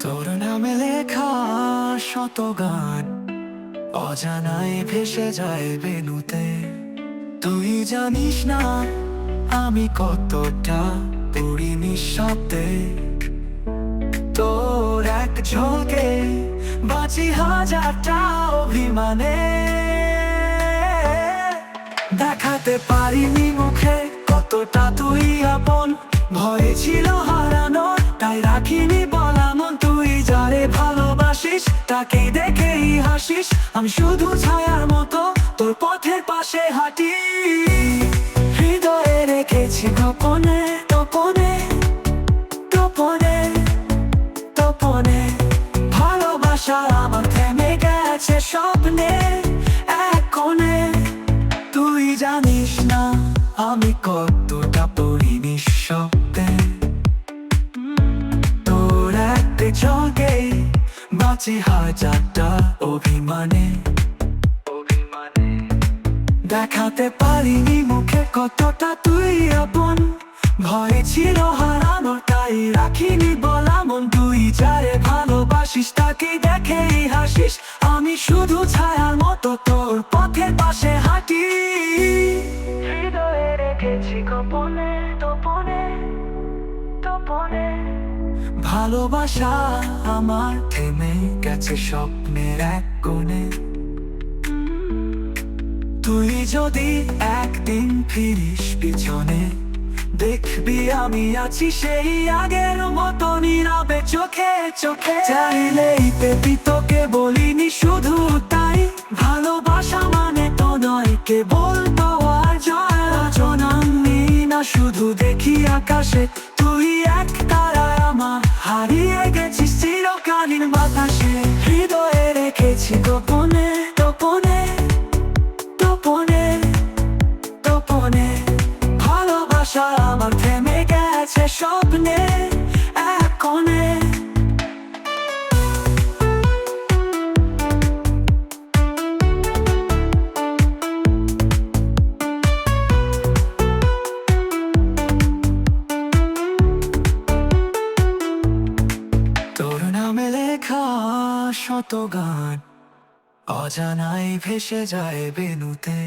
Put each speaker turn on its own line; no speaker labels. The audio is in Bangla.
তোর নামে লেখা শত গান, অজানায় ভেসে যায় বেনুতে তুই জানিস না আমি কতটা নিঃশব্দে। তোর এক ঝোঁকে বাঁচি হাজারটা অভিমানে। দেখাতে পারিনি মুখে কতটা তুই আপন। ভয়ে ছিল ভালোবাসিস তাকে দেখেই হাসিস। আমি শুধু ছায়ার মতো তোর পথের পাশে হাঁটি। হৃদয়ে রেখেছি গোপনে গোপনে গোপনে গোপনে। ভালোবাসা আমার থেমে গেছে স্বপ্নে, এক কোণে। তুই জানিস না আমি কতটা বাঁচি হাজারটা অভিমানে। অভিমানে দেখাতে পারিনি মুখে কতটা তুই আপন। ভয় ছিল হারানোর, তাই রাখিনি বলা মন। তুই যারে ভালোবাসিস, তাকে দেখেই হাসিস। আমি শুধু ছায়ার মতো তোর পথের পাশে হাঁটি। হৃদয়ে রেখেছি গোপনে গোপনে গোপনে ভালোবাসা আমার থেমে গেছে স্বপ্নের এক কোণে। তুই যদি একদিন ফিরিস পিছনে, দেখবি আমি আছি সেই আগের মতো নীরবে চোখে চোখে। চাইলেই পেপি তোকে বলিনি শুধু গেছিস চিরকালীন বাতাসে। হৃদয়ে রেখেছি গোপনে গোপনে গোপনে গোপনে ভালোবাসা আমার থেমে গেছে স্বপ্নে। নামে লেখা শত গান অজানায় ভেসে যায় বেনুতে